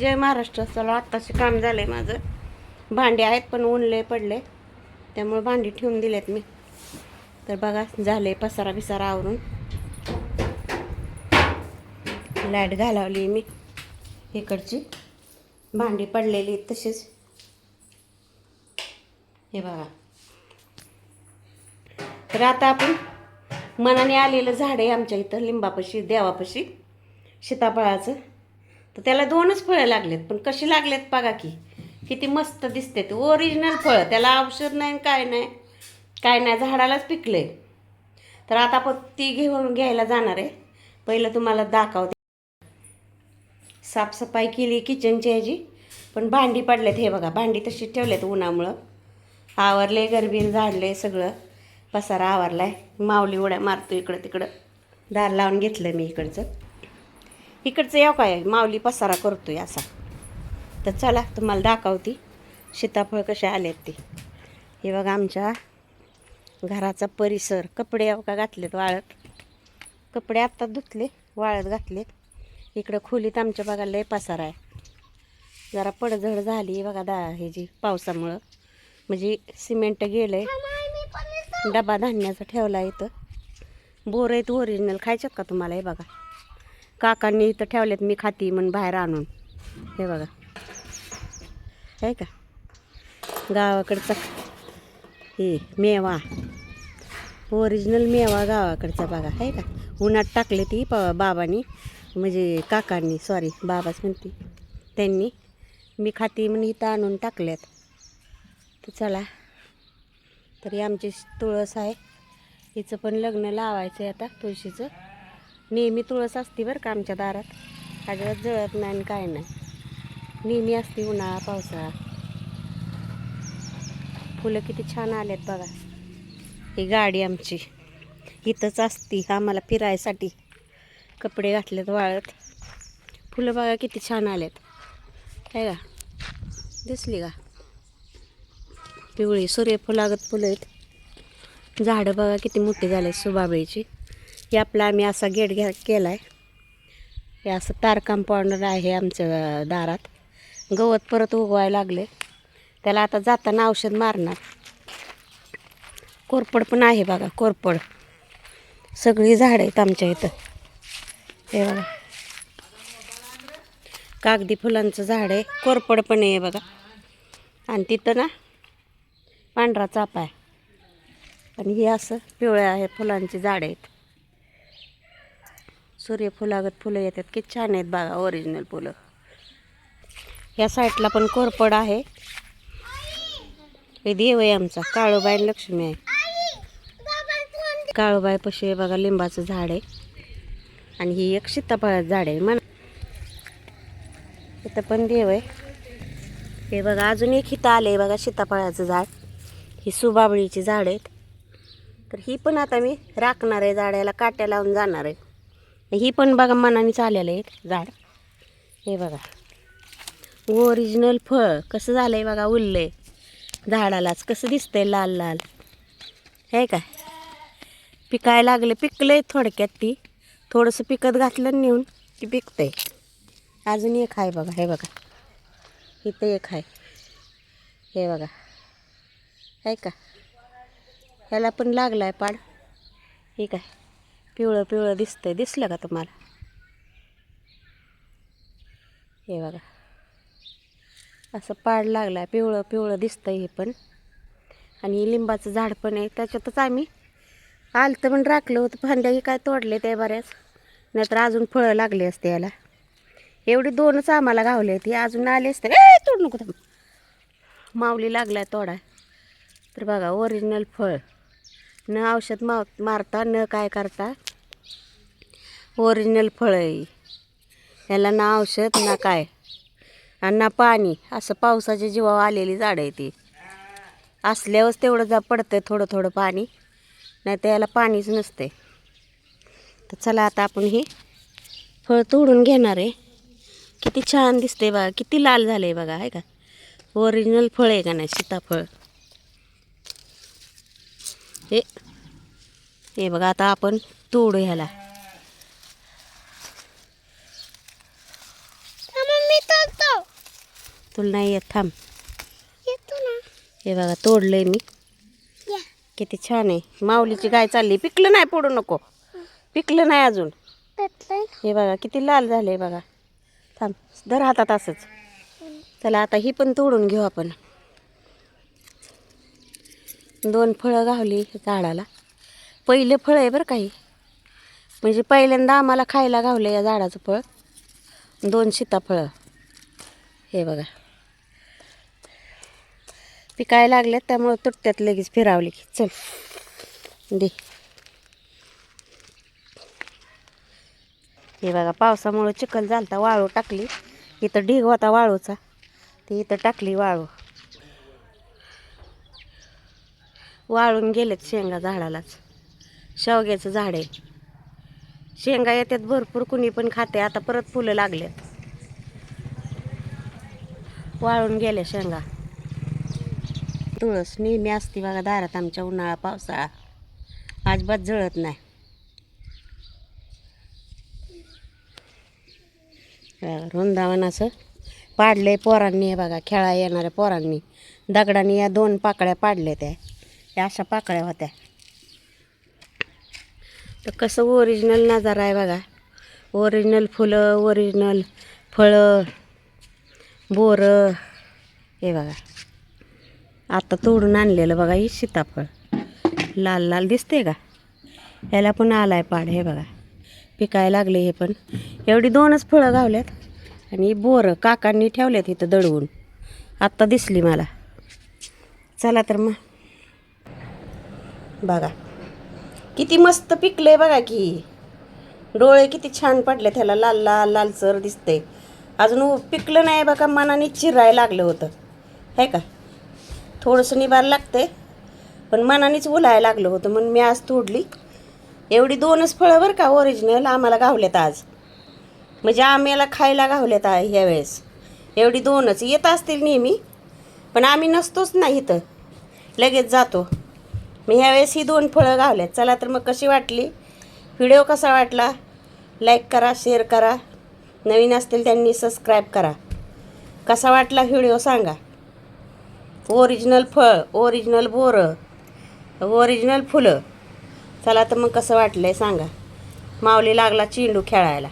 जय महाराष्ट्र चला आत्ताचे काम झालं आहे माझं. भांडे आहेत पण उनले पडले. त्यामुळे भांडी ठेवून दिलेत मी. तर बघा झाले पसारा बिसारा आवरून. लाइट घालावली मी. इकडची. भांडी पडलेली आहेत तशीच. हे बघा. तर आता आपण मनाने आलेलं झाड आहे आमच्या इथं लिंबापाशी देवापाशी सीताफळाचं. तर त्याला दोनच फळं लागलेत पण कशी लागलेत बघा की. किती मस्त दिसते ते ओरिजिनल फळं. त्याला औषध नाही आणि काय नाही. काय नाही झाडालाच पिकले तर आता आपण ती घेऊन घ्यायला जाणार आहे. पहिलं तुम्हाला दाखवते. साफसफाई केली किचनची ह्याची पण भांडी पडलेत. हे बघा भांडी तशी ठेवलेत उन्हामुळं. आवरले गरबीर झाडले सगळं. पसारा आवरला आहे माऊली उड्या मारतो इकडं तिकडं. दार लावून घेतलं मी इकडचं. इकडचं याव काय? माऊली पसारा करतोय असा. तर चला तुम्हाला दाखवती. सीताफळ कसे आलेत ते. हे बघा आमच्या घराचा परिसर. कपडे याव का घातलेत वाळत? कपडे आत्ता धुतले वाळत घातलेत. इकडं खोलीत आमच्या बघा लय पसारा आहे. जरा पडझड झाली बघा दा हे जी पावसामुळं. म्हणजे सिमेंट गेलं आहे डबा धान्याचा ठेवला इथं. बोर आहेत ओरिजिनल खायच्यात का तुम्हाला हे बघा? काकांनी इथं ठेवलेत मी खाती म्हणून बाहेर आणून. हे बघा. आहे का? गावाकडचा हे मेवा. ओरिजिनल मेवा गावाकडचा बघा. आहे का? उन्हात टाकले ती प बाबांनी म्हणजे काकांनी. सॉरी बाबाच म्हणते. त्यांनी. मी खाती म्हणून इथं आणून टाकल्यात. तर चला. तरी आमची तुळस आहे. हिचं पण लग्न लावायचं आहे आता तुळशीचं. नेहमी तुळस असते बरं का आमच्या दारात. अजिबात जळत नाही आणि काय नाही. नेहमी असते उन्हाळा पावसाळा. फुलं किती छान आलेत बघा. ही गाडी आमची. इथंच असती आम्हाला फिरायसाठी. कपडे घातलेत वाळत. फुलं बघा किती छान आलेत. काय का दिसली का? पिवळी सूर्यफुलागत फुलं आहेत. झाडं बघा किती मोठी झाले सुबाबळीची. की आपला आम्ही असा गेट घ्या केला आहे हे असं तार कंपाऊंडर आहे आमच्या दारात. गवत परत उगवायला लागले. त्याला आता जाताना औषध मारणार. कोरपड पण आहे बघा कोरपड. सगळी झाडं आहेत आमच्या इथं. हे बघा. कागदी फुलांचं झाड आहे. कोरपड पण आहे बघा. आणि तिथं ना पांढरा चापा आहे. आणि हे असं पिवळ्या आहे फुलांची झाडं आहेत. सूर्यफुलागत फुलं येतात की छान आहेत बघा ओरिजिनल फुलं. या साईडला पण कोरपड आहे. हे देव आहे आमचा काळूबाई आणि लक्ष्मी आहे. काळूबाई पशी आहे बघा लिंबाचं झाड आहे. आणि ही एक सीताफळाचं झाड आहे म्हणा इथं पण देव आहे. हे बघा अजून एक हिथं आलं आहे बघा सीताफळाचं झाड. ही सुबाबळीची झाड आहेत. तर ही पण आता मी राखणार आहे झाडाला काट्या लावून जाणार आहे. ही पण बघा मनाने चाललेलं आहे झाड. हे बघा. ओरिजिनल फळ. कसं झालं आहे बघा उरलंय. झाडालाच कसं दिसतंय लाल लाल. हे काय पिकाय लागले पिकलंय थोडक्यात ती. थोडंसं पिकत घातलं नेऊन ती पिकतंय. अजून एक आहे बघा हे बघा. इथं एक आहे. हे बघा. आहे का? ह्याला पण लागला आहे पाड. ठीक आहे पिवळं पिवळं दिसतंय. दिसलं का तुम्हाला? हे बघा. असं पाड लागला पिवळं पिवळं दिसतंय हे पण. आणि लिंबाचं झाड पण आहे. त्याच्यातच आम्ही आलतं पण राखलं होतं. फांद्याही काय तोडले ते बऱ्याच. नाहीतर अजून फळं लागले असते याला. एवढी दोनच आम्हाला गावले होते. अजून आले असते. ए तोड नको थांब. माऊली लागलाय तोडा. तर बघा ओरिजिनल फळ. न औषध मा मारता न काय करता. ओरिजिनल फळं आहे. याला ना औषध ना काय? आणि ना पाणी. असं पावसाच्या जीवावर आलेली झाडं आहे ती. असल्यावरच तेवढं जा पडतं थोडं थोडं पाणी. नाही तर याला पाणीच नसते तर चला आता आपण हे फळ तोडून घेणार आहे. किती छान दिसते बघा. किती लाल झालं आहे बघा आहे का? ओरिजिनल फळ आहे का नाही? सीताफळ. हे हे बघा आता आपण तोडू ह्याला. तोडतो तुला नाही येत थांब. येतो ना. हे बघा तोडलंय मी. या. किती छान आहे. माऊलीची गाय चालली पिकलं नाही पडू नको. पिकलं नाही अजून. पेटलंय हे बघा किती लाल झाले बघा. थांब धर हातात असंच. चला आता ही पण तोडून घेऊ आपण. दोन फळं गावली झाडाला. पहिलं फळ आहे बरं काही म्हणजे पहिल्यांदा आम्हाला खायला गावलं या झाडाचं फळ. दोन सीताफळं. हे बघा. पिकायला लागल्यात त्यामुळं तुटत्यात लगेच फिरावली की. चल. दे. हे बघा पावसामुळं चिखल झालता वाळू टाकली. इथं ढीग होता वाळूचा. ते इथं टाकली वाळू. वाळून गेलेत शेंगा झाडालाच. शेवग्याचं झाड आहे. शेंगा येतात भरपूर कुणी पण खाते. आता परत फुलं लागलेत. वाळून गेल्या शेंगा. तुळस नेहमी असते बघा दारात आमच्या उन्हाळा पावसाळा. अजिबात जळत नाही. वृंदावन असं पाडलंय पोरांनी हे बघा खेळा येणाऱ्या पोरांनी. दगडांनी या दोन पाकळ्या पाडल्या त्या. या अशा पाकळ्या होत्या. तर कसं ओरिजिनल नजारा आहे बघा. ओरिजिनल फुलं ओरिजिनल फळं. बोरं हे बघा. आता तोडून आणलेलं बघा ही सीताफळ. लाल लाल दिसते का? याला पण आलाय पाड हे बघा. पिकायला लागले हे पण. एवढी दोनच फळं गावल्यात आणि बोरं काकांनी ठेवल्यात इथं दळवून आत्ता दिसली मला. चला तर मग. बघा. किती मस्त पिकले बघा की. डोळे किती छान पडले त्याला लाल लाल लालसर दिसते अजून उ- पिकलं नाही बघा मनाने चिरायला लागलं होतं. है का? थोडंसं निभार लागते पण मनानेच उलायला लागलं होतं म्हणून मी आज तोडली. एवढी दोनच फळं बरं का ओरिजिनल आम्हाला गावल्यात आज. म्हणजे आम्हाला खायला गावल्यात आहे ह्या वेळेस. एवढी दोनच. येत असतील नेहमी पण आम्ही नसतोच नाही इथं. लगेच जातो. मी ह्यावेळेस ही दोन फळं गावल्यात. चला तर मग कशी वाटली? व्हिडिओ कसा वाटला? लाईक करा शेअर करा. नवीन असतील त्यांनी सबस्क्राईब करा. कसा वाटला व्हिडिओ सांगा. ओरिजिनल फळ ओरिजिनल बोरं ओरिजिनल फुलं. चला तर मग कसं वाटलं आहे सांगा. माऊली लागला चेंडू खेळायला.